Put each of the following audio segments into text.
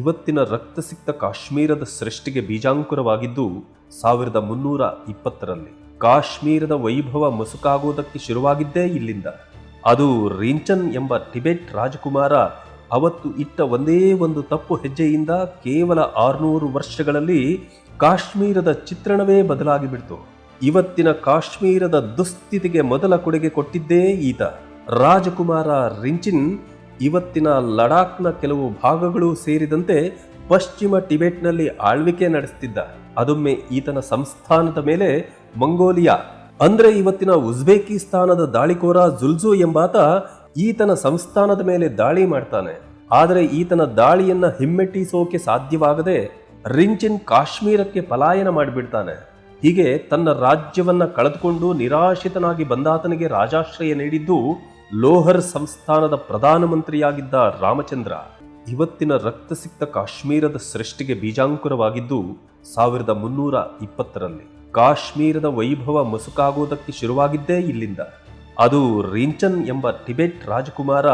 ಇವತ್ತಿನ ರಕ್ತಸಿಕ್ತ ಕಾಶ್ಮೀರದ ಸೃಷ್ಟಿಗೆ ಬೀಜಾಂಕುರವಾಗಿದ್ದು ಸಾವಿರದ ಮುನ್ನೂರ ಇಪ್ಪತ್ತರಲ್ಲಿ ಕಾಶ್ಮೀರದ ವೈಭವ ಮುಸುಕಾಗುವುದಕ್ಕೆ ಶುರುವಾಗಿದ್ದೇ ಇಲ್ಲಿಂದ. ಅದು ರಿಂಚನ್ ಎಂಬ ಟಿಬೆಟ್ ರಾಜಕುಮಾರ ಅವತ್ತು ಇಟ್ಟ ಒಂದೇ ಒಂದು ತಪ್ಪು ಹೆಜ್ಜೆಯಿಂದ ಕೇವಲ ಆರುನೂರು ವರ್ಷಗಳಲ್ಲಿ ಕಾಶ್ಮೀರದ ಚಿತ್ರಣವೇ ಬದಲಾಗಿಬಿಡ್ತು. ಇವತ್ತಿನ ಕಾಶ್ಮೀರದ ದುಸ್ಥಿತಿಗೆ ಮೊದಲ ಕೊಡುಗೆ ಕೊಟ್ಟಿದ್ದೇ ಈತ. ರಾಜಕುಮಾರ ರಿಂಚಿನ್ ಇವತ್ತಿನ ಲಡಾಖ್ನ ಕೆಲವು ಭಾಗಗಳು ಸೇರಿದಂತೆ ಪಶ್ಚಿಮ ಟಿಬೆಟ್ನಲ್ಲಿ ಆಳ್ವಿಕೆ ನಡೆಸುತ್ತಿದ್ದ ಅದೊಮ್ಮೆ ಈತನ ಸಂಸ್ಥಾನದ ಮೇಲೆ ಮಂಗೋಲಿಯಾ, ಅಂದ್ರೆ ಇವತ್ತಿನ ಉಜ್ಬೇಕಿಸ್ತಾನದ ದಾಳಿಕೋರ ಜುಲ್ಜು ಎಂಬಾತ ಈತನ ಸಂಸ್ಥಾನದ ಮೇಲೆ ದಾಳಿ ಮಾಡ್ತಾನೆ. ಆದರೆ ಈತನ ದಾಳಿಯನ್ನ ಹಿಮ್ಮೆಟ್ಟಿಸೋಕೆ ಸಾಧ್ಯವಾಗದೆ ರಿಂಚಿನ್ ಕಾಶ್ಮೀರಕ್ಕೆ ಪಲಾಯನ ಮಾಡಿಬಿಡ್ತಾನೆ. ಹೀಗೆ ತನ್ನ ರಾಜ್ಯವನ್ನ ಕಳೆದುಕೊಂಡು ನಿರಾಶಿತನಾಗಿ ಬಂದಾತನಿಗೆ ರಾಜಾಶ್ರಯ ನೀಡಿದ್ದು ಲೋಹರ್ ಸಂಸ್ಥಾನದ ಪ್ರಧಾನಮಂತ್ರಿಯಾಗಿದ್ದ ರಾಮಚಂದ್ರ ಇವತ್ತಿನ ರಕ್ತಸಿಕ್ತ ಕಾಶ್ಮೀರದ ಸೃಷ್ಟಿಗೆ ಬೀಜಾಂಕುರವಾಗಿದ್ದು, ಸಾವಿರದ ಮುನ್ನೂರ ಇಪ್ಪತ್ತರಲ್ಲಿ ಕಾಶ್ಮೀರದ ವೈಭವ ಮುಸುಕಾಗುವುದಕ್ಕೆ ಶುರುವಾಗಿದ್ದೇ ಇಲ್ಲಿಂದ. ಅದು ರಿಂಚನ್ ಎಂಬ ಟಿಬೆಟ್ ರಾಜಕುಮಾರ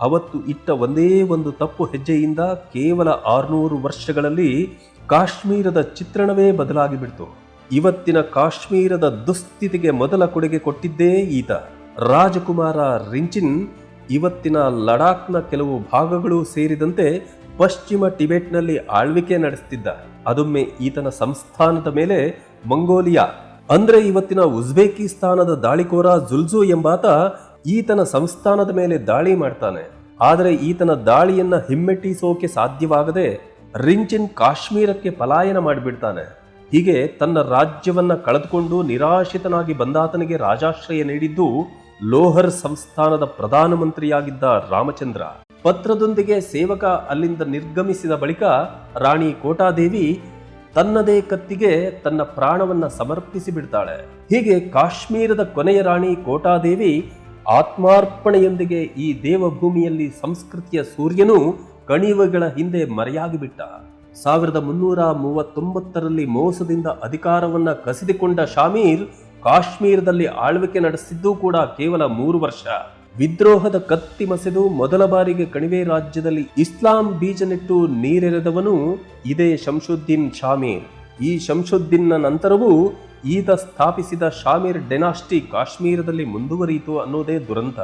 ಅವತ್ತು ಇಟ್ಟ ಒಂದೇ ಒಂದು ತಪ್ಪು ಹೆಜ್ಜೆಯಿಂದ ಕೇವಲ ಆರುನೂರು ವರ್ಷಗಳಲ್ಲಿ ಕಾಶ್ಮೀರದ ಚಿತ್ರಣವೇ ಬದಲಾಗಿಬಿಡ್ತು. ಇವತ್ತಿನ ಕಾಶ್ಮೀರದ ದುಸ್ಥಿತಿಗೆ ಮೊದಲ ಕೊಡುಗೆ ಕೊಟ್ಟಿದ್ದೇ ಈತ. ರಾಜಕುಮಾರ ರಿಂಚಿನ್ ಇವತ್ತಿನ ಲಡಾಖ್ನ ಕೆಲವು ಭಾಗಗಳು ಸೇರಿದಂತೆ ಪಶ್ಚಿಮ ಟಿಬೆಟ್ನಲ್ಲಿ ಆಳ್ವಿಕೆ ನಡೆಸುತ್ತಿದ್ದ ಅದೊಮ್ಮೆ ಈತನ ಸಂಸ್ಥಾನದ ಮೇಲೆ ಮಂಗೋಲಿಯಾ, ಅಂದ್ರೆ ಇವತ್ತಿನ ಉಜ್ಬೇಕಿಸ್ತಾನದ ದಾಳಿಕೋರ ಜುಲ್ಜು ಎಂಬಾತ ಈತನ ಸಂಸ್ಥಾನದ ಮೇಲೆ ದಾಳಿ ಮಾಡ್ತಾನೆ. ಆದರೆ ಈತನ ದಾಳಿಯನ್ನ ಹಿಮ್ಮೆಟ್ಟಿಸೋಕೆ ಸಾಧ್ಯವಾಗದೆ ರಿಂಚಿನ್ ಕಾಶ್ಮೀರಕ್ಕೆ ಪಲಾಯನ ಮಾಡಿಬಿಡ್ತಾನೆ. ಹೀಗೆ ತನ್ನ ರಾಜ್ಯವನ್ನ ಕಳೆದುಕೊಂಡು ನಿರಾಶಿತನಾಗಿ ಬಂದಾತನಿಗೆ ರಾಜಾಶ್ರಯ ನೀಡಿದ್ದು ಲೋಹರ್ ಸಂಸ್ಥಾನದ ಪ್ರಧಾನಮಂತ್ರಿಯಾಗಿದ್ದ ರಾಮಚಂದ್ರ, ಪತ್ರದೊಂದಿಗೆ ಸೇವಕ ಅಲ್ಲಿಂದ ನಿರ್ಗಮಿಸಿದ ಬಳಿಕ ರಾಣಿ ಕೋಟಾದೇವಿ ತನ್ನದೇ ಕತ್ತಿಗೆ ತನ್ನ ಪ್ರಾಣವನ್ನ ಸಮರ್ಪಿಸಿ ಬಿಡ್ತಾಳೆ. ಹೀಗೆ ಕಾಶ್ಮೀರದ ಕೊನೆಯ ರಾಣಿ ಕೋಟಾದೇವಿ ಆತ್ಮಾರ್ಪಣೆಯೊಂದಿಗೆ ಈ ದೇವಭೂಮಿಯಲ್ಲಿ ಸಂಸ್ಕೃತಿಯ ಸೂರ್ಯನು ಕಣಿವೆಗಳ ಹಿಂದೆ ಮರೆಯಾಗಿಬಿಟ್ಟ. ಸಾವಿರದ ಮುನ್ನೂರ ಮೂವತ್ತೊಂಬತ್ತರಲ್ಲಿ ಮೋಸದಿಂದ ಅಧಿಕಾರವನ್ನ ಕಸಿದುಕೊಂಡ ಶಾಮೀರ್ ಕಾಶ್ಮೀರದಲ್ಲಿ ಆಳ್ವಿಕೆ ನಡೆಸಿದ್ದು ಕೂಡ ಕೇವಲ ಮೂರು ವರ್ಷ. ವಿದ್ರೋಹದ ಕತ್ತಿ ಮಸೆದು ಮೊದಲ ಬಾರಿಗೆ ಕಣಿವೆ ರಾಜ್ಯದಲ್ಲಿ ಇಸ್ಲಾಂ ಬೀಜ ನೆಟ್ಟು ನೀರೆರೆದವನು ಇದೇ ಶಂಶುದ್ದೀನ್ ಶಾಮೀರ್. ಈ ಶಂಶುದ್ದೀನ್ನ ನಂತರವೂ ಈತ ಸ್ಥಾಪಿಸಿದ ಶಾಮೀರ್ ಡೆನಾಸ್ಟಿ ಕಾಶ್ಮೀರದಲ್ಲಿ ಮುಂದುವರಿಯಿತು ಅನ್ನೋದೇ ದುರಂತ.